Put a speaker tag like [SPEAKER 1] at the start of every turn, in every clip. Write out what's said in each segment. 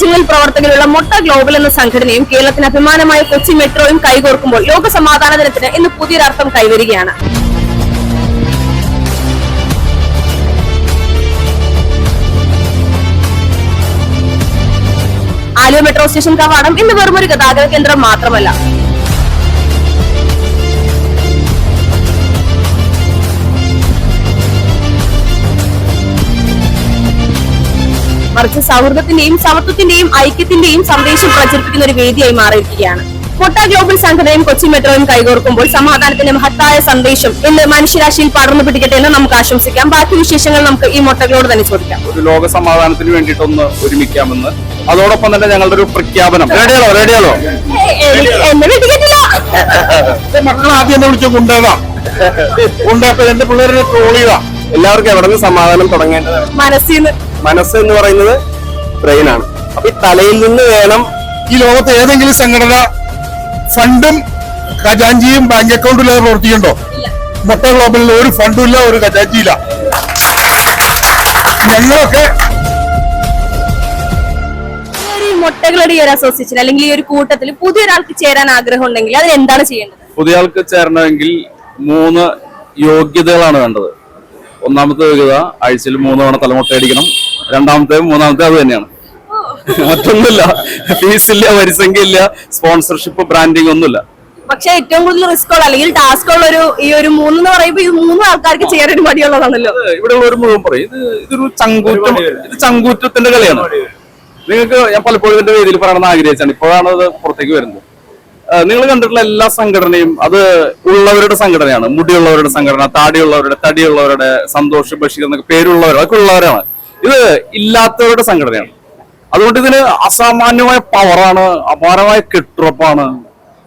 [SPEAKER 1] രാജ്യങ്ങളിൽ പ്രവർത്തകരുള്ള മൊട്ട ഗ്ലോബൽ എന്ന സംഘടനയും കേരളത്തിന് അഭിമാനമായ കൊച്ചി മെട്രോയും കൈകോർക്കുമ്പോൾ ലോക സമാധാന ദിനത്തിന് ഇന്ന് പുതിയൊരർത്ഥം കൈവരികയാണ്. ആലുവ മെട്രോ സ്റ്റേഷൻ കവാടം ഇന്ന് വെറുമൊരു ഗതാഗത കേന്ദ്രം മാത്രമല്ല. മറിച്ച് സൗഹൃദത്തിന്റെയും സമത്വത്തിന്റെയും ഐക്യത്തിന്റെയും സന്ദേശം പ്രചരിപ്പിക്കുന്ന ഒരു വേദിയായി മാറിയിരിക്കുകയാണ്. കൊട്ട ഗ്ലോബൽ സംഘടനയും കൊച്ചി മെട്രോയും കൈകോർക്കുമ്പോൾ സമാധാനത്തിന്റെ മഹത്തായ സന്ദേശം ഇന്ന് മനുഷ്യരാശിയിൽ പടർന്നു പിടിക്കട്ടെ എന്ന് നമുക്ക് ആശംസിക്കാം. ബാക്കി വിശേഷങ്ങൾ നമുക്ക് ഈ മൊട്ടകളോട് തന്നെ ചോദിക്കാം.
[SPEAKER 2] ഒരു ലോക സമാധാനത്തിന് വേണ്ടിയിട്ടൊന്ന് ഒരുമിക്കാമെന്ന്. അതോടൊപ്പം തന്നെ ഞങ്ങളുടെ ഒരു പ്രഖ്യാപനം. റെഡിയാണോ റെഡിയാണോ
[SPEAKER 1] എന്നെ വെട്ടിക്കെട്ടില്ല
[SPEAKER 2] മക്കൾ ആദ്യം എന്നെ വിളിച്ചു? കൊണ്ടുപോകാ കൊണ്ടുപോയപ്പോ എന്റെ പിള്ളേരെ ട്രോൾ ചെയ്താ. എല്ലാവർക്കും എവിടെ നിന്ന് സമാധാനം തുടങ്ങേണ്ടത്
[SPEAKER 1] മനസ്സിന്ന്
[SPEAKER 2] മനസ്സ് എന്ന് പറയുന്നത് ബ്രെയിനാണ്. അപ്പൊ ഈ തലയിൽ നിന്ന് വേണം
[SPEAKER 3] ഈ ലോകത്തെ ഏതെങ്കിലും സംഘടന ഫണ്ടും ഖജാഞ്ചിയും ബാങ്ക് അക്കൗണ്ടും ഇല്ലാതെ പ്രവർത്തിക്കണ്ടോ മൊട്ട ഗ്ലോബലിൽ ഒരു ഫണ്ടും ഇല്ല ഒരു ഖജാഞ്ചിയില്ല ഞങ്ങളൊക്കെ
[SPEAKER 1] മൊട്ടകളുടെ ഈ ഒരു അസോസിയേഷൻ അല്ലെങ്കിൽ ഈ ഒരു കൂട്ടത്തിൽ പുതിയൊരാൾക്ക് ചേരാൻ ആഗ്രഹം ഉണ്ടെങ്കിൽ അതിന് എന്താണ് ചെയ്യേണ്ടത്?
[SPEAKER 2] പുതിയ ആൾക്ക് ചേരണമെങ്കിൽ മൂന്ന് യോഗ്യതകളാണ് വേണ്ടത്. ഒന്നാമത്തെ യോഗ്യത ആഴ്ചയിൽ മൂന്ന് തവണ തലമുട്ടയടിക്കണം. രണ്ടാമത്തെ മൂന്നാമത്തെ അത് തന്നെയാണ്. മറ്റൊന്നുമില്ല. ഇല്ല വരിസംഖ്യ ഇല്ല സ്പോൺസർഷിപ്പ് ബ്രാൻഡിങ് ഒന്നുമില്ല.
[SPEAKER 1] പക്ഷെ ഏറ്റവും കൂടുതൽ റിസ്ക് ഉള്ള അല്ലെങ്കിൽ ടാസ്ക് ഉള്ള ഒരു ഈ ഒരു മൂന്ന് എന്ന് പറയുമ്പോൾ ഈ മൂന്ന് ആൾക്കാർക്ക് ചെയ്യാൻ ഒരു മടിയുള്ളതാണല്ലോ.
[SPEAKER 2] ഇവിടെ ഉള്ളവർ മുഴുവൻ പറയും ഇത് ഇതൊരു ചങ്കൂറ്റം ഇത് ചങ്കൂറ്റത്തിന്റെ കളിയാണ്. നിങ്ങൾക്ക് ഞാൻ പലപ്പോഴും എന്റെ വേദിയിൽ പറയണമെന്ന് ആഗ്രഹിച്ചാണ് ഇപ്പോഴാണ് അത് പുറത്തേക്ക് വരുന്നത്. നിങ്ങൾ കണ്ടിട്ടുള്ള എല്ലാ സംഘടനയും അത് ഉള്ളവരുടെ സംഘടനയാണ്. മുടിയുള്ളവരുടെ സംഘടന താടിയുള്ളവരുടെ തടിയുള്ളവരുടെ സന്തോഷ് ബഷീർ എന്നൊക്കെ പേരുള്ളവർ അതൊക്കെ ഉള്ളവരാണ്. ഇത് ഇല്ലാത്തവരുടെ സംഘടനയാണ്. അതുകൊണ്ട് ഇതിന് അസാമാന്യമായ പവറാണ് അപാരമായ കെട്ടുറപ്പാണ്.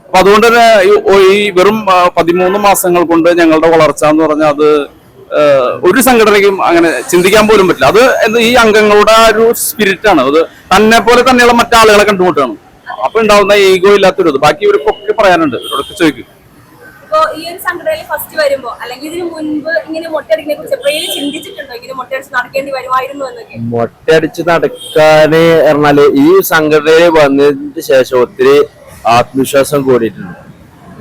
[SPEAKER 2] അപ്പൊ അതുകൊണ്ട് തന്നെ ഈ- വെറും പതിമൂന്ന് മാസങ്ങൾ കൊണ്ട് ഞങ്ങളുടെ വളർച്ച എന്ന് പറഞ്ഞാൽ അത് ഒരു സംഘടനയ്ക്കും അങ്ങനെ ചിന്തിക്കാൻ പോലും പറ്റില്ല. അത് ഈ അംഗങ്ങളുടെ ഒരു സ്പിരിറ്റ് ആണ്. അത് തന്നെ പോലെ തന്നെയുള്ള മറ്റാളുകളെ കണ്ടുമുട്ടാണ് അപ്പൊ ഉണ്ടാവുന്ന ഈഗോ ഇല്ലാത്തൊരു ഇത്. ബാക്കി ഇവർക്കൊക്കെ പറയാനുണ്ട്. ഇവരൊക്കെ ചോദിക്കും.
[SPEAKER 1] ഇപ്പോ ഈ ഒരു സംഘടനയിൽ ഫസ്റ്റ് വരുമ്പോ അല്ലെങ്കിൽ ഇതിന് മുൻപ് ഇങ്ങനെ മൊട്ടയടിക്കിനെ കുറിച്ച് എപ്പോഴും ചിന്തിച്ചിട്ടുണ്ടോ? ഇങ്ങനെ മൊട്ടയടിച്ച് നടക്കേണ്ടി വരുമായിരുന്നു എന്നൊക്കെ?
[SPEAKER 4] മൊട്ടയടിച്ച് നടക്കാന് പറഞ്ഞാൽ ഈ സംഘടനയിൽ വന്നതിന് ശേഷം ഒത്തിരി ആത്മവിശ്വാസം കൂടിയിട്ടുണ്ട്.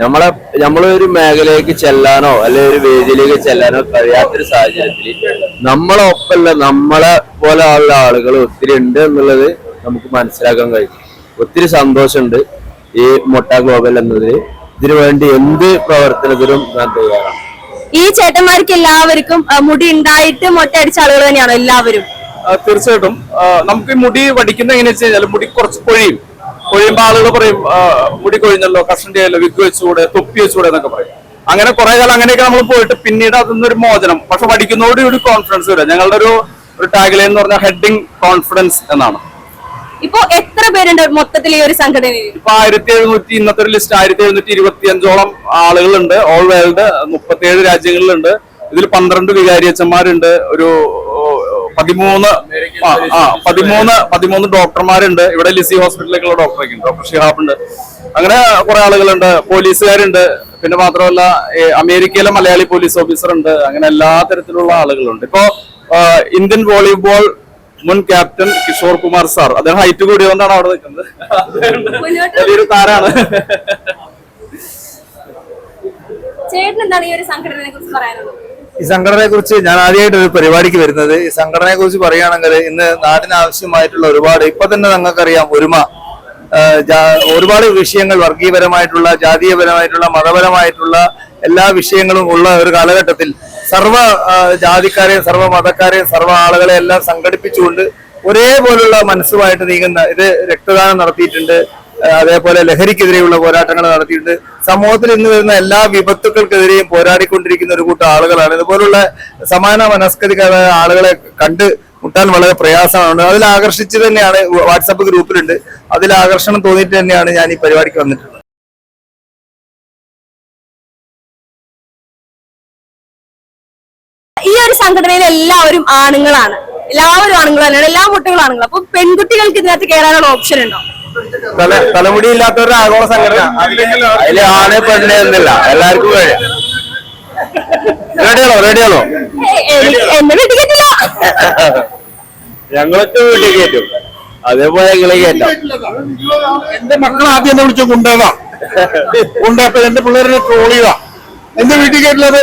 [SPEAKER 4] നമ്മളെ നമ്മളൊരു മേഖലയിലേക്ക് ചെല്ലാനോ അല്ലെ ഒരു വേദിയിലേക്ക് ചെല്ലാനോ കഴിയാത്തൊരു സാഹചര്യത്തിൽ നമ്മളെ ഒപ്പമല്ല നമ്മളെ പോലെ ഉള്ള ആളുകൾ ഒത്തിരി ഉണ്ട് എന്നുള്ളത് നമുക്ക് മനസ്സിലാക്കാൻ കഴിയും. ഒത്തിരി സന്തോഷമുണ്ട് ഈ മൊട്ട ഗ്ലോബൽ എന്നതിൽ ഇതിനു വേണ്ടി എന്ത് പ്രവർത്തനത്തിലും ഞാൻ തയ്യാറാണ്.
[SPEAKER 1] ഈ ചേട്ടന്മാർക്ക് എല്ലാവർക്കും മുടി ഉണ്ടായിട്ട് മൊട്ടയടിച്ച ആളുകൾ തന്നെയാണോ എല്ലാവരും?
[SPEAKER 2] തീർച്ചയായിട്ടും. നമുക്ക് മുടി വടിക്കുന്ന എങ്ങനെയാ വെച്ച് കഴിഞ്ഞാൽ മുടി കുറച്ച് കൊഴിയും. കൊഴിയുമ്പോൾ ആളുകൾ പറയും മുടി കൊഴിഞ്ഞല്ലോ കഷണ്ടി ആയല്ലോ വിഗ് വെച്ചുകൂടെ തൊപ്പി വെച്ചുകൂടെ എന്നൊക്കെ പറയും. അങ്ങനെ കുറെ കാലം അങ്ങനെയൊക്കെ നമ്മൾ പോയിട്ട് പിന്നീട് അതൊന്നും ഒരു മോചനം. പക്ഷെ വടിക്കുന്നതോടുകൂടി ഒരു കോൺഫിഡൻസ് വരും ഞങ്ങളുടെ ഒരു ഒരു ടാഗ്ലൈൻ എന്ന് പറഞ്ഞാൽ ഹെഡിങ് കോൺഫിഡൻസ് എന്നാണ്.
[SPEAKER 1] ഇപ്പോ എത്ര പേരുണ്ട് മൊത്തത്തിൽ ഈ ഒരു സംഘടനയിൽ?
[SPEAKER 2] ഇപ്പൊ ആയിരത്തി എഴുന്നൂറ്റി ഇന്നത്തെ ഒരു ലിസ്റ്റ് ആയിരത്തി എഴുന്നൂറ്റി ഇരുപത്തി അഞ്ചോളം ആളുകളുണ്ട്. ഓൾ വേൾഡ് മുപ്പത്തിയേഴ് രാജ്യങ്ങളിലുണ്ട്. ഇതിൽ പന്ത്രണ്ട് വികാരിയച്ചന്മാരുണ്ട് ഒരു പതിമൂന്ന് ആ, പതിമൂന്ന് പതിമൂന്ന് ഡോക്ടർമാരുണ്ട്. ഇവിടെ ലിസി ഹോസ്പിറ്റലിലേക്കുള്ള ഡോക്ടറൊക്കെ ഉണ്ട് ഡോക്ടർ ഷിഹാബ് ഉണ്ട് അങ്ങനെ കുറെ ആളുകളുണ്ട്. പോലീസുകാരുണ്ട്. പിന്നെ മാത്രമല്ല അമേരിക്കയിലെ മലയാളി പോലീസ് ഓഫീസർ ഉണ്ട് അങ്ങനെ എല്ലാ തരത്തിലുള്ള ആളുകളുണ്ട്. ഇപ്പോ ഇന്ത്യൻ വോളിബോൾ മുൻ ക്യാപ്റ്റൻ കിഷോർ കുമാർ സാർ. അദ്ദേഹം ഹൈറ്റ് കൂടിയതുകൊണ്ടാണ് അവിടെ നിൽക്കുന്നത്. വലിയൊരു താരാണ്.
[SPEAKER 1] ചേട്ടൻ എന്താണ് ഈ ഒരു സംഘടനയെ കുറിച്ച്
[SPEAKER 3] ഞാൻ ആദ്യമായിട്ട് ഒരു പരിപാടിക്ക് വരുന്നത്. ഈ സംഘടനയെ കുറിച്ച് പറയുകയാണെങ്കിൽ ഇന്ന് നാടിന് ആവശ്യമായിട്ടുള്ള ഒരുപാട് ഇപ്പൊ തന്നെ നിങ്ങൾക്കറിയാം ഒരുമ ഒരുപാട് വിഷയങ്ങൾ വർഗീയപരമായിട്ടുള്ള ജാതീയപരമായിട്ടുള്ള മതപരമായിട്ടുള്ള എല്ലാ വിഷയങ്ങളും ഉള്ള ഒരു കാലഘട്ടത്തിൽ സർവ ആ, ജാതിക്കാരെയും സർവ മതക്കാരെയും സർവ ആളുകളെ എല്ലാം സംഘടിപ്പിച്ചുകൊണ്ട് ഒരേപോലുള്ള മനസ്സുമായിട്ട് നീങ്ങുന്ന ഇത് രക്തദാനം നടത്തിയിട്ടുണ്ട്. അതേപോലെ ലഹരിക്കെതിരെയുള്ള പോരാട്ടങ്ങൾ നടത്തിയിട്ടുണ്ട്. സമൂഹത്തിൽ ഇന്ന് വരുന്ന എല്ലാ വിപത്തുക്കൾക്കെതിരെയും പോരാടിക്കൊണ്ടിരിക്കുന്ന ഒരു കൂട്ടം ആളുകളാണ്. ഇതുപോലുള്ള സമാന മനസ്കതികളായ ആളുകളെ കണ്ട് മുട്ടാൻ വളരെ പ്രയാസമാണ്. അതിൽ ആകർഷിച്ച് തന്നെയാണ് വാട്സപ്പ് ഗ്രൂപ്പിലുണ്ട്. അതിൽ ആകർഷണം തോന്നിയിട്ട് തന്നെയാണ് ഞാൻ ഈ പരിപാടിക്ക് വന്നിട്ടുള്ളത്.
[SPEAKER 1] ഈ ഒരു സംഘടനയിൽ എല്ലാവരും ആണുങ്ങളാണ്. എല്ലാവരും ആണുങ്ങൾ തന്നെയാണ്. എല്ലാ മുട്ടകളും ആണുങ്ങൾ. അപ്പൊ പെൺകുട്ടികൾക്ക് ഇതിനകത്ത് കയറാനുള്ള ഓപ്ഷൻ ഉണ്ടോ?
[SPEAKER 4] തലമുടി ഇല്ലാത്തവരുടെ ആഗോള സംഘടന. അതിൽ ആണ് പെണ്ണ് എന്നില്ല. എല്ലാവർക്കും റെഡിയാണോ? റെഡിയാണോ? ഞങ്ങളൊക്കെ വീട്ടിൽ കയറ്റും അതേപോലെ ഞങ്ങളെ കയറ്റാം
[SPEAKER 5] എന്റെ മക്കൾ ആദ്യം എന്നെ വിളിച്ചു കൊണ്ടുപോകാം കൊണ്ടുപോയപ്പോ എന്റെ പിള്ളേരെ ട്രോൾ ചെയ്താ. എന്റെ വീട്ടിൽ കയറ്റില്ലത്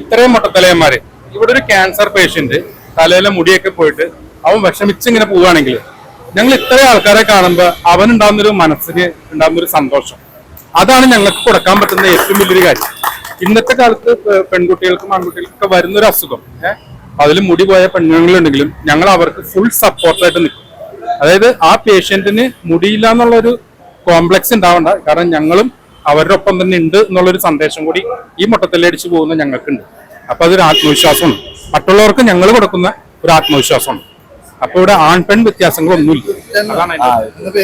[SPEAKER 6] ഇത്രയും മുട്ടത്തലയന്മാര്. ഇവിടെ ഒരു ക്യാൻസർ പേഷ്യന്റ് തലയിലെ മുടിയൊക്കെ പോയിട്ട് അവൻ വിഷമിച്ചിങ്ങനെ പോവുകയാണെങ്കിൽ ഞങ്ങൾ ഇത്രയും ആൾക്കാരെ കാണുമ്പോൾ അവനുണ്ടാകുന്നൊരു മനസ്സിന് ഉണ്ടാകുന്നൊരു സന്തോഷം. അതാണ് ഞങ്ങൾക്ക് കൊടുക്കാൻ പറ്റുന്ന ഏറ്റവും വലിയൊരു കാര്യം. ഇന്നത്തെ കാലത്ത് പെൺകുട്ടികൾക്കും ആൺകുട്ടികൾക്കും ഒക്കെ വരുന്നൊരു അസുഖം. ഏഹ് അതിൽ മുടി പോയ പെണ്ണുങ്ങളുണ്ടെങ്കിലും ഞങ്ങൾ അവർക്ക് ഫുൾ സപ്പോർട്ടായിട്ട് നിൽക്കും. അതായത് ആ പേഷ്യന്റിന് മുടിയില്ല എന്നുള്ളൊരു കോംപ്ലക്സ് ഉണ്ടാവണ്ട. കാരണം ഞങ്ങളും അവരുടെ ഒപ്പം തന്നെ ഉണ്ട് എന്നുള്ളൊരു സന്ദേശം കൂടി ഈ മുട്ടത്തല്ലടിച്ച് പോകുന്ന ഞങ്ങൾക്കുണ്ട്. അപ്പൊ അതൊരു ആത്മവിശ്വാസമാണ്. മറ്റുള്ളവർക്ക് ഞങ്ങൾ കൊടുക്കുന്ന ഒരു ആത്മവിശ്വാസമാണ്. അപ്പൊ ഇവിടെ ആൺ പെൺ വ്യത്യാസങ്ങളൊന്നുമില്ല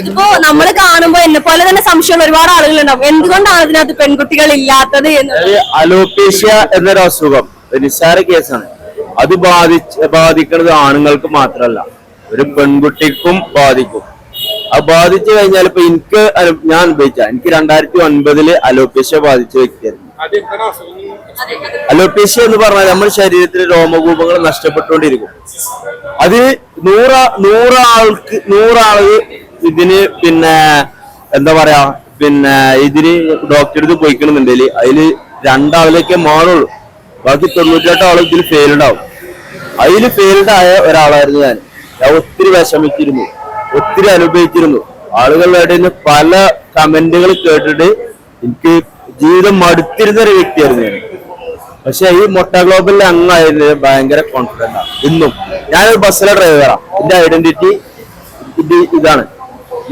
[SPEAKER 1] ഇപ്പോ നമ്മൾ കാണുമ്പോ എന്നെ പോലെ തന്നെ സംശയമുള്ള ഒരുപാട് ആളുകൾ ഉണ്ടാവും എന്തുകൊണ്ടാണ് ഇതിനകത്ത് പെൺകുട്ടികൾ ഇല്ലാത്തത്
[SPEAKER 4] അലോപേഷ്യ എന്നൊരു അസുഖം നിസ്സാര കേസാണ്. അത് ബാധിച്ച് ബാധിക്കുന്നത് ആണുങ്ങൾക്ക് മാത്രമല്ല. ഒരു പെൺകുട്ടിക്കും ബാധിക്കും. അത് ബാധിച്ചു കഴിഞ്ഞാൽ ഇപ്പൊ എനിക്ക് ഞാൻ അനുഭവിച്ച എനിക്ക് രണ്ടായിരത്തി ഒൻപതിൽ അലോപേഷ്യ ബാധിച്ച വ്യക്തിയായിരുന്നു. അലോപേഷ്യ എന്ന് പറഞ്ഞാൽ നമ്മുടെ ശരീരത്തിലെ രോമകൂപങ്ങൾ നഷ്ടപ്പെട്ടുകൊണ്ടിരിക്കും. അത് നൂറ നൂറാൾക്ക് നൂറാൾ ഇതിന് പിന്നെ എന്താ പറയാ പിന്നെ ഇതിന് ഡോക്ടറെ അടുത്ത് പോയിക്കണമെന്നുണ്ടെങ്കിൽ അതിൽ രണ്ടാളിലേക്ക് മാറുള്ളൂ. ബാക്കി തൊണ്ണൂറ്റെട്ട് ആൾ ഇതിൽ ഫെയിൽഡ് ആവും. അതിൽ ഫെയിൽഡ് ആയ ഒരാളായിരുന്നു ഞാൻ. ഞാൻ ഒത്തിരി വിഷമിച്ചിരുന്നു. ഒത്തിരി അനുഭവിച്ചിരുന്നു. ആളുകളുടെ ഇടയിൽ പല കമന്റുകൾ കേട്ടിട്ട് എനിക്ക് ജീവിതം മടുത്തിരുന്ന ഒരു വ്യക്തിയായിരുന്നു ഞാൻ. പക്ഷെ ഈ മൊട്ട ഗ്ലോബലിൽ അങ്ങായിരുന്നു ഭയങ്കര കോൺഫിഡന്റ് ആണ് ഇന്നും ഞാനൊരു ബസ്സിലെ ഡ്രൈവറാണ് എന്റെ ഐഡന്റിറ്റി ഇത് ഇതാണ്.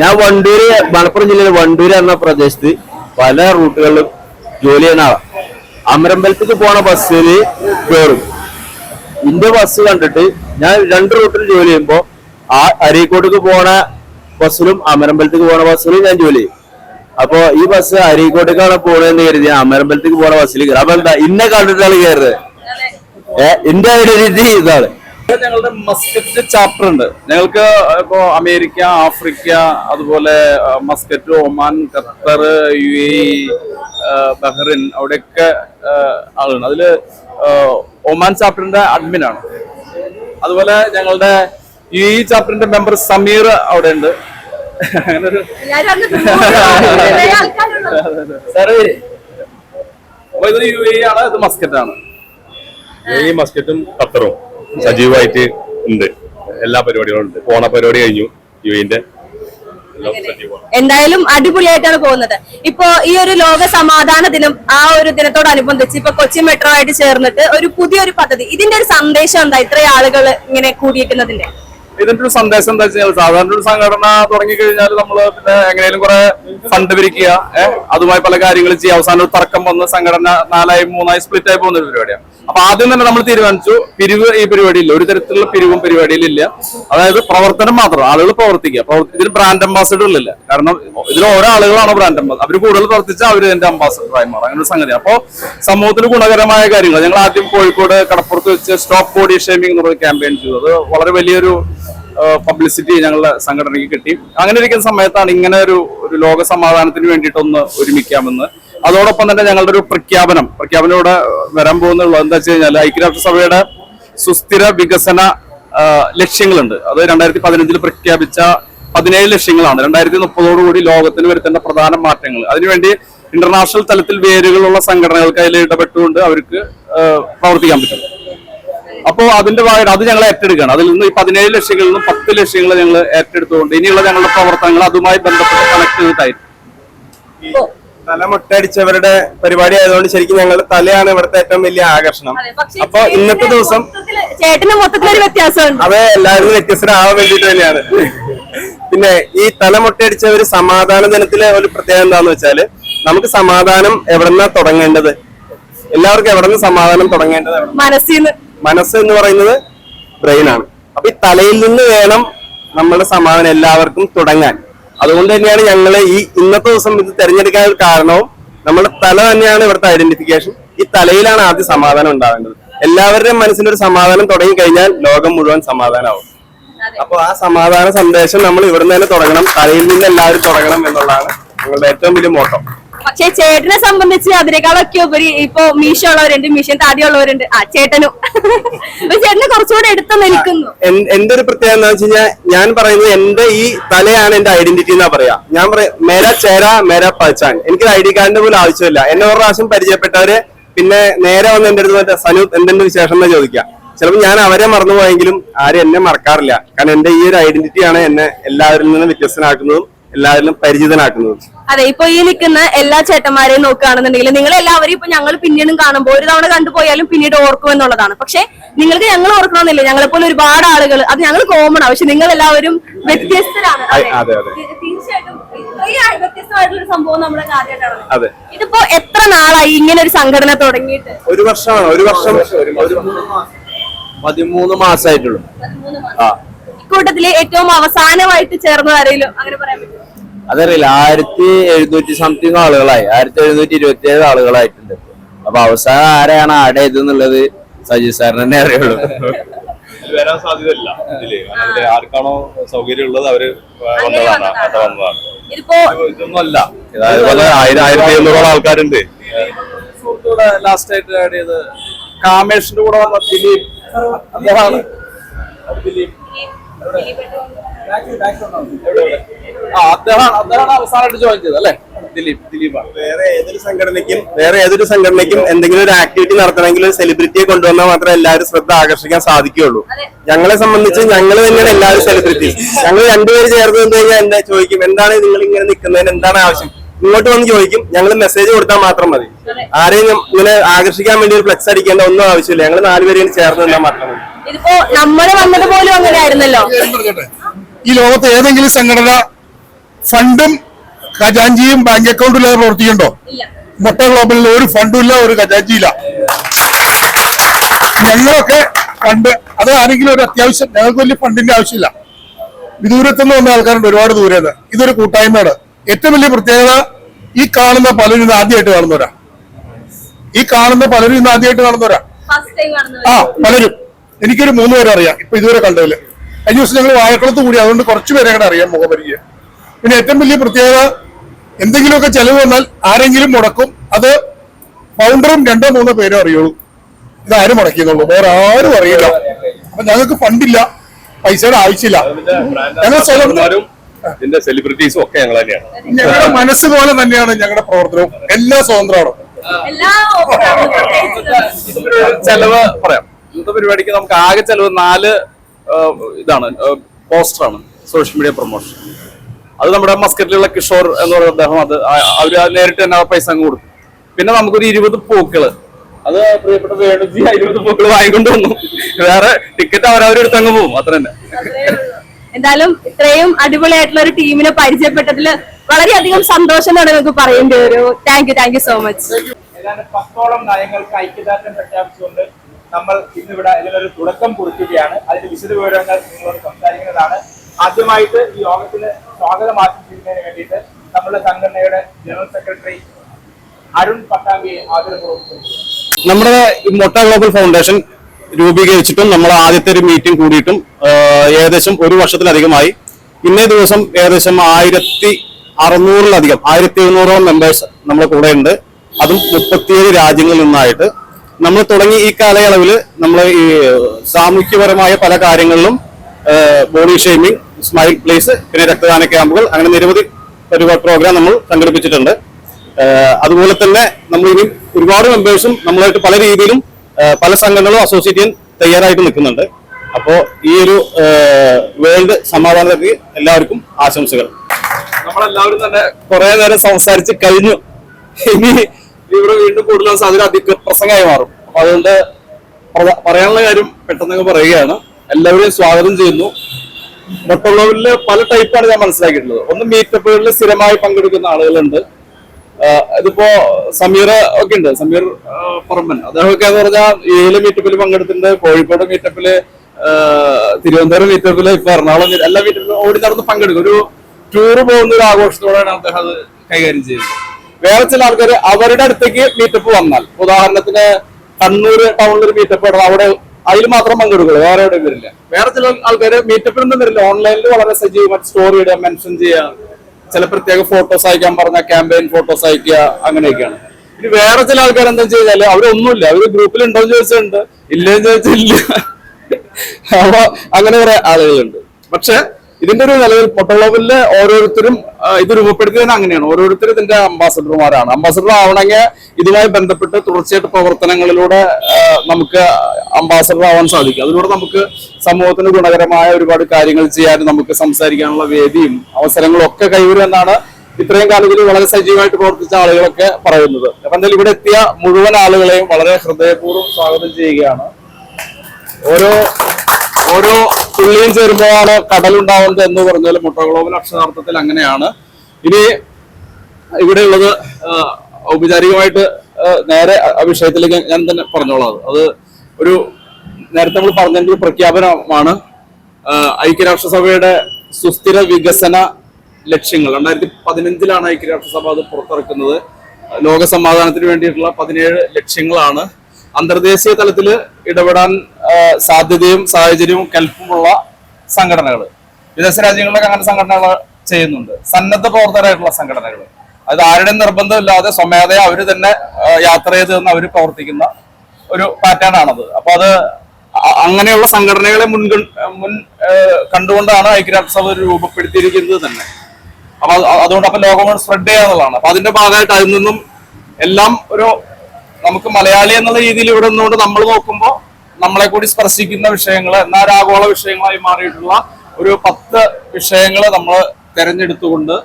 [SPEAKER 4] ഞാൻ വണ്ടൂര് മലപ്പുറം ജില്ലയിലെ വണ്ടൂര് എന്ന പ്രദേശത്ത് പല റൂട്ടുകളിലും ജോലി ചെയ്യുന്ന ആളാണ് അമരമ്പലത്തേക്ക് പോണ ബസ്സിൽ കയറും ഇന്റെ ബസ് കണ്ടിട്ട് ഞാൻ രണ്ട് റൂട്ടിൽ ജോലി ചെയ്യുമ്പോ ആ അരീക്കോട്ടേക്ക് പോണ ബസ്സിലും അമരമ്പലത്തേക്ക് പോണ ബസ്സിലും ഞാൻ ജോലി ചെയ്യും. അപ്പൊ ഈ ബസ് അരീക്കോട്ടേക്കാണ് പോണെന്ന് കരുതി അമരമ്പലത്തേക്ക് പോണ ബസ്സിൽ കയറി. അപ്പൊ എന്താ ഇന്നെ കണ്ടിട്ടാണ് കയറുന്നത് ഏഹ് എന്റെ ഐഡന്റിറ്റി ഇതാണ്.
[SPEAKER 2] ഞങ്ങളുടെ മസ്കറ്റ് ചാപ്റ്റർ ഉണ്ട്. ഞങ്ങൾക്ക് ഇപ്പോ അമേരിക്ക ആഫ്രിക്ക അതുപോലെ Muscat Oman Qatar U A Bahrain അവിടെയൊക്കെ ആളാണ് ആളുണ്ട് അതിൽ ഒമാൻ ചാപ്റ്ററിന്റെ അഡ്മിനാണ് അതുപോലെ ഞങ്ങളുടെ യു എ ചാപ്റ്ററിന്റെ മെമ്പർ സമീർ അവിടെ ഉണ്ട് അങ്ങനെ ഒരു
[SPEAKER 1] എല്ലാരും അങ്ങ് തിന്നോളൂ.
[SPEAKER 2] അപ്പൊ ഇത് യു എ ആണ് ഇത് മസ്കറ്റ് ആണ്
[SPEAKER 7] ഈ മസ്കറ്റും ഖത്തറും സജീവമായിട്ട് ഉണ്ട്. എല്ലാ പരിപാടികളും ഉണ്ട്. ഓണ പരിപാടി കഴിഞ്ഞു യു എന്റെ.
[SPEAKER 1] എന്തായാലും അടിപൊളിയായിട്ടാണ് പോകുന്നത്. ഇപ്പോ ഈ ഒരു ലോക സമാധാന ദിനം ആ ഒരു ദിനത്തോടനുബന്ധിച്ച് ഇപ്പൊ കൊച്ചി മെട്രോ ആയിട്ട് ചേർന്നിട്ട് ഒരു പുതിയൊരു പദ്ധതി. ഇതിന്റെ ഒരു സന്ദേശം എന്താ? ഇത്രയും ആളുകൾ ഇങ്ങനെ കൂടിയേക്കുന്നതിന്റെ?
[SPEAKER 2] ഇതിന്റെ ഒരു സന്ദേശം എന്താ വെച്ചാൽ സാധാരണ ഒരു സംഘടന തുടങ്ങി കഴിഞ്ഞാൽ നമ്മൾ പിന്നെ എങ്ങനെയും കുറെ ഫണ്ട് പിരിക്കുക. അതുമായി പല കാര്യങ്ങളും ചെയ്യുക അവസാനം ഒരു തർക്കം വന്ന് സംഘടന നാലായി മൂന്നായി സ്പ്ലിറ്റ് ആയി പോകുന്ന ഒരു പരിപാടിയാണ്. അപ്പൊ ആദ്യം തന്നെ നമ്മൾ തീരുമാനിച്ചു പിരിവ് ഈ പരിപാടിയില്ല. ഒരു തരത്തിലുള്ള പിരിവും പരിപാടിയിലില്ല. അതായത് പ്രവർത്തനം മാത്രം ആളുകൾ പ്രവർത്തിക്കുക. പ്രവർത്തി- ഇതിൽ ബ്രാൻഡ് അംബാസഡറുകളില്ല കാരണം ഇതിൽ ഓരോ ആളുകളാണ് ബ്രാൻഡ് അംബാസഡർ അവർ കൂടുതൽ പ്രവർത്തിച്ചാൽ അവർ എന്റെ അംബാസഡറായി മാറും. അങ്ങനെ ഒരു സംഗതി. അപ്പോ സമൂഹത്തിന് ഗുണകരമായ കാര്യങ്ങൾ. ഞങ്ങൾ ആദ്യം കോഴിക്കോട് കടപ്പുറത്ത് വെച്ച് സ്റ്റോപ്പ് ബോഡി ഷേമിംഗ് എന്നുള്ള ക്യാമ്പയിൻ ചെയ്തു. അത് വളരെ വലിയൊരു പബ്ലിസിറ്റി ഞങ്ങളുടെ സംഘടനയ്ക്ക് കിട്ടി. അങ്ങനെ ഇരിക്കുന്ന സമയത്താണ് ഇങ്ങനെ ഒരു ഒരു ലോക സമാധാനത്തിന് വേണ്ടിയിട്ടൊന്ന് ഒരുമിക്കാമെന്ന്. അതോടൊപ്പം തന്നെ ഞങ്ങളുടെ ഒരു പ്രഖ്യാപനം പ്രഖ്യാപനം ഇവിടെ വരാൻ പോകുന്നുള്ളത് എന്താ വെച്ച് കഴിഞ്ഞാൽ ഐക്യരാഷ്ട്രസഭയുടെ സുസ്ഥിര വികസന ലക്ഷ്യങ്ങളുണ്ട്. അത് രണ്ടായിരത്തി പതിനഞ്ചിൽ പ്രഖ്യാപിച്ച പതിനേഴ് ലക്ഷ്യങ്ങളാണ്. രണ്ടായിരത്തി മുപ്പതോടുകൂടി ലോകത്തിന് വരുത്തേണ്ട പ്രധാന മാറ്റങ്ങൾ. അതിനുവേണ്ടി ഇന്റർനാഷണൽ തലത്തിൽ വേരുകളുള്ള സംഘടനകൾക്ക് അതിൽ ഇടപെട്ടുകൊണ്ട് അവർക്ക് പ്രവർത്തിക്കാൻ പറ്റും. അപ്പോ അതിന്റെ ഭാഗമായിട്ട് അത് ഞങ്ങൾ ഏറ്റെടുക്കുകയാണ്. അതിൽ നിന്ന് ഈ പതിനേഴ് ലക്ഷ്യങ്ങളിൽ നിന്നും പത്ത് ലക്ഷ്യങ്ങൾ ഞങ്ങൾ ഏറ്റെടുത്തുകൊണ്ട് ഇനിയുള്ള ഞങ്ങളുടെ പ്രവർത്തനങ്ങൾ അതുമായി ബന്ധപ്പെട്ട് കണക്ട് ചെയ്തിട്ടായിരുന്നു
[SPEAKER 8] തല മുട്ടടിച്ചവരുടെ പരിപാടി ആയതുകൊണ്ട് ശരിക്കും ഞങ്ങളുടെ തലയാണ് ഇവിടുത്തെ ഏറ്റവും വലിയ ആകർഷണം. അപ്പൊ ഇന്നത്തെ ദിവസം
[SPEAKER 1] ചേട്ടന് മൊത്തത്തിലൊരു വ്യത്യാസമുണ്ട്.
[SPEAKER 8] അതെ എല്ലാവരും വ്യത്യസ്തരാവാൻ വേണ്ടിട്ട് തന്നെയാണ്. പിന്നെ ഈ തല മുട്ടയടിച്ചവര് സമാധാന ദിനത്തിലെ ഒരു പ്രത്യേകത എന്താന്ന് വെച്ചാൽ നമുക്ക് സമാധാനം എവിടെന്നാ തുടങ്ങേണ്ടത്? എല്ലാവർക്കും എവിടെ നിന്ന് സമാധാനം തുടങ്ങേണ്ടത്? എവിടുന്നാ? മനസ്സ് എന്ന് പറയുന്നത് ബ്രെയിൻ ആണ്. അപ്പൊ ഈ തലയിൽ നിന്ന് വേണം നമ്മുടെ സമാധാനം എല്ലാവർക്കും തുടങ്ങാൻ. അതുകൊണ്ട് തന്നെയാണ് ഞങ്ങൾ ഈ ഇന്നത്തെ ദിവസം ഇത് തിരഞ്ഞെടുക്കാൻ കാരണവും നമ്മുടെ തല തന്നെയാണ് ഇവിടുത്തെ ഐഡന്റിഫിക്കേഷൻ ഈ തലയിലാണ് ആദ്യം സമാധാനം ഉണ്ടാവേണ്ടത്. എല്ലാവരുടെയും മനസ്സിനൊരു സമാധാനം തുടങ്ങി കഴിഞ്ഞാൽ ലോകം മുഴുവൻ സമാധാനമാവും. അപ്പൊ ആ സമാധാന സന്ദേശം നമ്മൾ ഇവിടുന്ന് തന്നെ തുടങ്ങണം. തലയിൽ നിന്ന് എല്ലാവരും തുടങ്ങണം എന്നുള്ളതാണ് ഞങ്ങളുടെ ഏറ്റവും വലിയ മോട്ടം.
[SPEAKER 1] പക്ഷെ ചേട്ടനെ സംബന്ധിച്ച് അതിനേക്കാളൊക്കെ ഉപരി ഇപ്പൊ മീശ ഉള്ളവരുണ്ട് മീശൻ താടിയുള്ളവരുണ്ട്. ആ ചേട്ടനും. ചേട്ടനെ കുറച്ചുകൂടെ എടുത്തു നിൽക്കുന്നു.
[SPEAKER 8] എന്റെ ഒരു പ്രത്യേകത എന്താ വെച്ച് കഴിഞ്ഞാൽ ഞാൻ പറയുന്നത് എന്റെ ഈ തലയാണ് എന്റെ ഐഡന്റിറ്റി എന്നാ പറയാ. ഞാൻ പറയാം മേര ചേര മേര പച്ചാൻ എനിക്ക് ഐ ഡി കാർഡിന്റെ പോലും ആവശ്യമില്ല. എന്നെ ഒരു പ്രാവശ്യം പരിചയപ്പെട്ടവര് പിന്നെ നേരെ വന്ന് എന്റെ അടുത്ത് മറ്റേ സനു എന്തെന്റെ വിശേഷം? എന്ന് ചോദിക്കാം ചിലപ്പോൾ ഞാൻ അവരെ മറന്നുപോയെങ്കിലും ആരും എന്നെ മറക്കാറില്ല. കാരണം എന്റെ ഈ ഒരു ഐഡന്റിറ്റിയാണ് എന്നെ എല്ലാവരിൽ നിന്നും വ്യത്യസ്തനാക്കുന്നതും എല്ലാവരിലും പരിചിതനാക്കുന്നത്.
[SPEAKER 1] അതെ ഇപ്പൊ ഈ നിൽക്കുന്ന എല്ലാ ചേട്ടന്മാരെയും നോക്കുകയാണെന്നുണ്ടെങ്കിൽ നിങ്ങൾ എല്ലാവരും ഇപ്പൊ ഞങ്ങൾ പിന്നീടും കാണുമ്പോൾ ഒരു തവണ കണ്ടുപോയാലും പിന്നീട് ഓർക്കും എന്നുള്ളതാണ്. പക്ഷെ നിങ്ങൾക്ക് ഞങ്ങൾ ഓർക്കണമെന്നില്ല. ഞങ്ങളെ പോലെ ഒരുപാട് ആളുകൾ അത് ഞങ്ങൾ കോമൺ ആണ്. പക്ഷെ നിങ്ങൾ എല്ലാവരും വ്യത്യസ്തരാണ് തീർച്ചയായിട്ടും വ്യത്യസ്തമായിട്ടുള്ള സംഭവം നമ്മുടെ
[SPEAKER 8] അതെ.
[SPEAKER 1] ഇതിപ്പോ എത്ര നാളായി ഇങ്ങനെ ഒരു സംഘടന തുടങ്ങിയിട്ട്?
[SPEAKER 8] ഒരു വർഷമാണ് ഒരു വർഷം.
[SPEAKER 4] പതിമൂന്ന് മാസമായിട്ടുള്ളൂ ആ.
[SPEAKER 1] ഇക്കൂട്ടത്തിൽ ഏറ്റവും അവസാനമായിട്ട് ചേർന്ന ആരെങ്കിലും അങ്ങനെ പറയാൻ പറ്റും
[SPEAKER 4] അതറിയില്ല. ആയിരത്തി എഴുന്നൂറ്റി സംതിങ് ആളുകളായി. ആയിരത്തി എഴുന്നൂറ്റി ഇരുപത്തി ഏഴ് ആളുകളായിട്ടുണ്ട്. അപ്പൊ അവസാനം ആരെയാണ് ആഡ് ചെയ്തെന്നുള്ളത് സജി സാറിന് തന്നെ അറിയുള്ളൂ.
[SPEAKER 7] വരാൻ സാധ്യതയില്ല. ഇതിൽ ആർക്കാണോ സൗകര്യം ഉള്ളത് അവർ വന്നതാണ്. അത് വന്നതാണ്.
[SPEAKER 1] ഇതിപ്പോ
[SPEAKER 7] ഇതൊന്നും അല്ല ആയിരം ആയിരത്തി എഴുന്നൂറോളം ആൾക്കാരുണ്ട്.
[SPEAKER 2] ലാസ്റ്റ് ആയിട്ട് ആഡ് ചെയ്ത് കാമേഷിന്റെ കൂടെ വന്ന ദിലീപ്. അദ്ദേഹമാണ് ദിലീപ്. ആ അദ്ദേഹമാണ് അദ്ദേഹമാണ് അവസാനമായിട്ട് ജോയിൻ ചെയ്തത് അല്ലേ ദിലീപ് ദിലീപാണ്.
[SPEAKER 8] വേറെ ഏതൊരു സംഘടനയ്ക്കും വേറെ ഏതൊരു സംഘടനയ്ക്കും എന്തെങ്കിലും ഒരു ആക്ടിവിറ്റി നടത്തണമെങ്കിൽ ഒരു സെലിബ്രിറ്റിയെ കൊണ്ടുവന്നാൽ മാത്രമേ എല്ലാവരും ശ്രദ്ധ ആകർഷിക്കാൻ സാധിക്കുകയുള്ളൂ. ഞങ്ങളെ സംബന്ധിച്ച് ഞങ്ങൾ തന്നെയാണ് എല്ലാവരും സെലിബ്രിറ്റി ഞങ്ങൾ രണ്ടുപേര് ചേർന്ന് നിന്ന് കഴിഞ്ഞാൽ എന്താ ചോദിക്കും? എന്താണ് നിങ്ങൾ ഇങ്ങനെ നിൽക്കുന്നതിന് എന്താണ് ആവശ്യം? ഇങ്ങോട്ട് വന്ന് ചോദിക്കും. ഞങ്ങൾ മെസ്സേജ് കൊടുത്താൽ മാത്രം മതി. ആരെയും ഇങ്ങനെ ആകർഷിക്കാൻ വേണ്ടി ഒരു ഫ്ലെക്സ് അടിക്കേണ്ട ഒന്നും ആവശ്യമില്ല. ഞങ്ങൾ നാലുപേരെയും ചേർന്ന് നിന്നാൽ മാത്രം മതി.
[SPEAKER 1] ഇതിപ്പോ നമ്മൾ വന്നത് പോലും അങ്ങനെ ആയിരുന്നല്ലോ
[SPEAKER 5] ഈ ലോകത്ത് ഏതെങ്കിലും സംഘടന ഫണ്ടും ഖജാഞ്ചിയും ബാങ്ക് അക്കൗണ്ടും ഇല്ലാതെ പ്രവർത്തിക്കണ്ടോ മൊട്ട ഗ്ലോബലിൽ ഒരു ഫണ്ടും ഇല്ല ഒരു ഖജാഞ്ചിയില്ല. ഞങ്ങളൊക്കെ ഫണ്ട് അത് ആരെങ്കിലും ഒരു അത്യാവശ്യം ഞങ്ങൾക്ക് വലിയ ഫണ്ടിന്റെ ആവശ്യമില്ല. വിദൂരത്തുനിന്ന് വന്ന ആൾക്കാരുണ്ട് ഒരുപാട് ദൂരെ ഇതൊരു കൂട്ടായ്മയാണ്. ഏറ്റവും വലിയ പ്രത്യേകത ഈ കാണുന്ന പലരും ഇന്ന് ആദ്യമായിട്ട് കാണുന്നവരാ. ഈ കാണുന്ന പലരും ഇന്ന് ആദ്യമായിട്ട് കാണുന്നവരാ. ആ പലരും. എനിക്കൊരു മൂന്ന് പേരെ അറിയാം. ഇപ്പൊ ഇതുവരെ കണ്ടതിൽ. കഴിഞ്ഞ ദിവസം ഞങ്ങൾ വാഴക്കുളത്ത് കൂടി. അതുകൊണ്ട് കുറച്ച് പേരെ കൂടെ അറിയാം മുഖപരിചയം. പിന്നെ ഏറ്റവും വലിയ പ്രത്യേകത എന്തെങ്കിലുമൊക്കെ ചെലവ് വന്നാൽ ആരെങ്കിലും മുടക്കും. അത് ഫൗണ്ടറും രണ്ടോ മൂന്നോ പേരോ അറിയുള്ളൂ. ഇത് ആരും മുടക്കിയെന്നുള്ളൂ. വേറെ ആരും അറിയില്ല. അപ്പൊ ഞങ്ങൾക്ക് ഫണ്ടില്ല പൈസയുടെ ആവശ്യമില്ല. ഞങ്ങൾ
[SPEAKER 7] ഇതിന്റെ സെലിബ്രിറ്റീസും ഒക്കെ ഞങ്ങൾ തന്നെയാണ്.
[SPEAKER 5] ഞങ്ങളുടെ മനസ്സ് പോലെ തന്നെയാണ് ഞങ്ങളുടെ പ്രവർത്തനവും. എല്ലാ സ്വതന്ത്രമാണ്
[SPEAKER 2] ചെലവ് പറയാം. ഇന്നത്തെ പരിപാടിക്ക് നമുക്ക് ആകെ ചെലവ് നാല് ഇതാണ് പോസ്റ്ററാണ് സോഷ്യൽ മീഡിയ പ്രൊമോഷൻ അത് നമ്മുടെ മസ്കറ്റിലുള്ള കിഷോർ എന്ന് പറയുന്ന അദ്ദേഹം അത് അവർ നേരിട്ട് തന്നെ പൈസ അങ്ങ് കൊടുക്കും. പിന്നെ നമുക്കൊരു ഇരുപത് പൂക്കൾ. അത് പ്രിയപ്പെട്ട വേണുജി ഇരുപത് പൂക്കൾ വാങ്ങിക്കൊണ്ട് വന്നു. വേറെ ടിക്കറ്റ് അവരവരെടുത്ത് അങ്ങ് പോകും അത്ര തന്നെ.
[SPEAKER 1] എന്തായാലും ഇത്രയും അടിപൊളിയായിട്ടുള്ള ഒരു ടീമിനെ പരിചയപ്പെട്ടതിൽ വളരെയധികം സന്തോഷം എന്നാണ് നിങ്ങൾക്ക് പറയേണ്ടി വരും. Thank you thank you so much
[SPEAKER 9] ഏതാണ്ട് പത്തോളം നയങ്ങൾക്ക് ഐക്യദാർഢ്യം പ്രഖ്യാപിച്ചുകൊണ്ട് നമ്മൾ ഇന്നിവിടെ ഇതിനൊരു തുടക്കം കുറിക്കുകയാണ്. അതിന്റെ വിശദ വിവരങ്ങൾ നിങ്ങളോട് സംസാരിക്കുന്നതാണ്. ആദ്യമായിട്ട് ഈ യോഗത്തിന് സ്വാഗതം ആശംസിക്കുന്നതിന് വേണ്ടിയിട്ട് നമ്മുടെ സംഘടനയുടെ ജനറൽ സെക്രട്ടറി അരുൺ പട്ടാമ്പിയെ ആദരപൂർവം
[SPEAKER 7] നമ്മുടെ മൊട്ട ഗ്ലോബൽ ഫൗണ്ടേഷൻ രൂപീകരിച്ചിട്ടും നമ്മൾ ആദ്യത്തെ ഒരു മീറ്റിംഗ് കൂടിയിട്ടും ഏകദേശം ഒരു വർഷത്തിലധികമായി. ഇന്നേ ദിവസം ഏകദേശം ആയിരത്തി അറുന്നൂറിലധികം ആയിരത്തി എഴുന്നൂറോളം മെമ്പേഴ്സ് നമ്മുടെ കൂടെ ഉണ്ട് അതും മുപ്പത്തിയേഴ് രാജ്യങ്ങളിൽ നിന്നായിട്ട് നമ്മൾ തുടങ്ങി ഈ കാലയളവിൽ നമ്മൾ ഈ സാമൂഹ്യപരമായ പല കാര്യങ്ങളിലും ബോഡി ഷെയ്മിങ് സ്മൈൽ പ്ലേസ് പിന്നെ രക്തദാന ക്യാമ്പുകൾ അങ്ങനെ നിരവധി പരിപാടി പ്രോഗ്രാം നമ്മൾ സംഘടിപ്പിച്ചിട്ടുണ്ട്. അതുപോലെ തന്നെ നമ്മൾ ഇനി ഒരുപാട് മെമ്പേഴ്സും നമ്മളായിട്ട് പല രീതിയിലും പല സംഘങ്ങളും അസോസിയേറ്റ് ചെയ്യാൻ തയ്യാറായിട്ട് നിൽക്കുന്നുണ്ട്. അപ്പോ ഈ ഒരു വേൾഡ് സമാധാനത്തിന് എല്ലാവർക്കും ആശംസകൾ.
[SPEAKER 2] നമ്മളെല്ലാവരും തന്നെ കുറെ നേരം സംസാരിച്ച് കഴിഞ്ഞു. ഇനി ഇവിടെ വീണ്ടും കൂടുതൽ സാധ്യത അധിക പ്രസംഗമായി മാറും. അപ്പൊ അതുകൊണ്ട് പറയാനുള്ള കാര്യം പെട്ടെന്ന് പറയുകയാണ്. എല്ലാവരെയും സ്വാഗതം ചെയ്യുന്നു. മറ്റുള്ളവരിൽ പല ടൈപ്പാണ് ഞാൻ മനസ്സിലാക്കിയിട്ടുള്ളത്. ഒന്ന് മീറ്റപ്പുകളിൽ സ്ഥിരമായി പങ്കെടുക്കുന്ന ആളുകളുണ്ട്. ഇതിപ്പോ സമീർ ഒക്കെ ഉണ്ട്. സമീർ പറമ്പൻ. അദ്ദേഹമൊക്കെ എന്ന് പറഞ്ഞാൽ ഏഴ് മീറ്റപ്പിൽ പങ്കെടുത്തിട്ടുണ്ട്. കോഴിക്കോട് മീറ്റപ്പിൽ തിരുവനന്തപുരം മീറ്റപ്പിൽ ഇപ്പൊ എറണാകുളം എല്ലാ മീറ്റപ്പിലും ഓടി നടന്ന് പങ്കെടുക്കും. ഒരു ടൂർ പോകുന്ന ഒരു ആഘോഷത്തോടെയാണ് അദ്ദേഹം അത് കൈകാര്യം ചെയ്യുന്നത്. വേറെ ചില ആൾക്കാർ അവരുടെ അടുത്തേക്ക് മീറ്റപ്പ് വന്നാൽ. ഉദാഹരണത്തിന് കണ്ണൂർ ടൗണിൽ മീറ്റപ്പ് ഇടണം. അവിടെ അതിൽ മാത്രം പങ്കെടുക്കുള്ളൂ. വേറെ എവിടെയും വരില്ല. വേറെ ചില ആൾക്കാർ മീറ്റപ്പിൽ നിന്നും വരില്ല. ഓൺലൈനിൽ വളരെ സജീവമായിട്ട് സ്റ്റോറി ഇടുക മെൻഷൻ ചെയ്യുക. ചില പ്രത്യേക ഫോട്ടോസ് അയക്കാൻ പറഞ്ഞ ക്യാമ്പയിൻ ഫോട്ടോസ് അയക്കുക അങ്ങനെയൊക്കെയാണ്. ഇനി വേറെ ചില ആൾക്കാർ എന്താ ചെയ്താൽ അവരൊന്നുമില്ല. അവർ ഗ്രൂപ്പിൽ ഉണ്ടോ എന്ന് ചോദിച്ചിട്ടുണ്ട്. ഇല്ലെന്ന് ചോദിച്ചില്ല അപ്പൊ അങ്ങനെ കുറെ ആളുകളുണ്ട്. പക്ഷെ ഇതിന്റെ ഒരു നിലവിൽ പൊട്ടളവിൽ ഓരോരുത്തരും ഇത് ഇത് രൂപപ്പെടുത്തിയത് അങ്ങനെയാണ്. ഓരോരുത്തരും ഇതിന്റെ അംബാസഡർമാരാണ് അംബാസഡർ ആവണമെങ്കിൽ ഇതുമായി ബന്ധപ്പെട്ട് തുടർച്ചയായിട്ട് പ്രവർത്തനങ്ങളിലൂടെ നമുക്ക് അംബാസഡർ ആവാൻ സാധിക്കും. അതിലൂടെ നമുക്ക് സമൂഹത്തിന് ഗുണകരമായ ഒരുപാട് കാര്യങ്ങൾ ചെയ്യാനും നമുക്ക് സംസാരിക്കാനുള്ള വേദിയും അവസരങ്ങളും ഒക്കെ കൈവരുമെന്നാണ് ഇത്രയും കാലത്തിൽ വളരെ സജീവമായിട്ട് പ്രവർത്തിച്ച ആളുകളൊക്കെ പറയുന്നത്. അപ്പൊ എന്തായാലും ഇവിടെ എത്തിയ മുഴുവൻ ആളുകളെയും വളരെ ഹൃദയപൂർവം സ്വാഗതം ചെയ്യുകയാണ്. ഓരോ ഓരോ തുള്ളിയും ചേരുമ്പോഴാണ് കടലുണ്ടാവുന്നത് എന്ന് പറഞ്ഞാൽ മുട്ടകളോവൽ അക്ഷരാർത്ഥത്തിൽ അങ്ങനെയാണ്. ഇനി ഇവിടെയുള്ളത് ഔപചാരികമായിട്ട് നേരെ വിഷയത്തിലേക്ക് ഞാൻ തന്നെ പറഞ്ഞോളാം അത്. ഒരു നേരത്തെ നമ്മൾ ഒരു പ്രഖ്യാപനമാണ്. ഐക്യരാഷ്ട്രസഭയുടെ സുസ്ഥിര വികസന ലക്ഷ്യങ്ങൾ. രണ്ടായിരത്തി പതിനഞ്ചിലാണ് ഐക്യരാഷ്ട്രസഭ അത് പുറത്തിറക്കുന്നത്. ലോക സമാധാനത്തിന് വേണ്ടിയിട്ടുള്ള പതിനേഴ് ലക്ഷ്യങ്ങളാണ്. അന്തർദേശീയ തലത്തിൽ ഇടപെടാൻ സാധ്യതയും സാഹചര്യവും കൽപ്പുമുള്ള സംഘടനകൾ. വിദേശ രാജ്യങ്ങളിലൊക്കെ അങ്ങനെ സംഘടനകൾ ചെയ്യുന്നുണ്ട്. സന്നദ്ധ പ്രവർത്തകരായിട്ടുള്ള സംഘടനകൾ. അത് ആരുടെയും നിർബന്ധമില്ലാതെ സ്വമേധയ അവർ തന്നെ യാത്ര ചെയ്ത് നിന്ന് അവർ പ്രവർത്തിക്കുന്ന ഒരു പാറ്റേൺ ആണത്. അപ്പൊ അത് അങ്ങനെയുള്ള സംഘടനകളെ മുൻ മുൻ കണ്ടുകൊണ്ടാണ് ഐക്യരാഷ്ട്രസഭ രൂപപ്പെടുത്തിയിരിക്കുന്നത് തന്നെ. അപ്പൊ അത് അതുകൊണ്ട് അപ്പൊ ലോകം സ്പ്രെഡ് ചെയ്യാന്നുള്ളതാണ് അപ്പൊ അതിന്റെ ഭാഗമായിട്ട് അതിൽ നിന്നും എല്ലാം ഒരു നമുക്ക് മലയാളി എന്നുള്ള രീതിയിൽ ഇവിടെ നിന്നുകൊണ്ട് നമ്മൾ നോക്കുമ്പോൾ നമ്മളെ കൂടി സ്പർശിക്കുന്ന വിഷയങ്ങൾ എന്നാൽ ആഗോള വിഷയങ്ങളായി മാറിയിട്ടുള്ള ഒരു പത്ത് വിഷയങ്ങൾ നമ്മൾ തിരഞ്ഞെടുത്തുകൊണ്ട്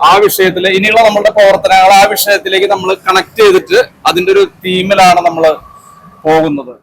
[SPEAKER 2] ആ വിഷയത്തിൽ ഇനിയുള്ള നമ്മളുടെ പ്രവർത്തനങ്ങൾ ആ വിഷയത്തിലേക്ക് നമ്മൾ കണക്ട് ചെയ്തിട്ട് അതിന്റെ ഒരു തീമിലാണ് നമ്മൾ പോകുന്നത്.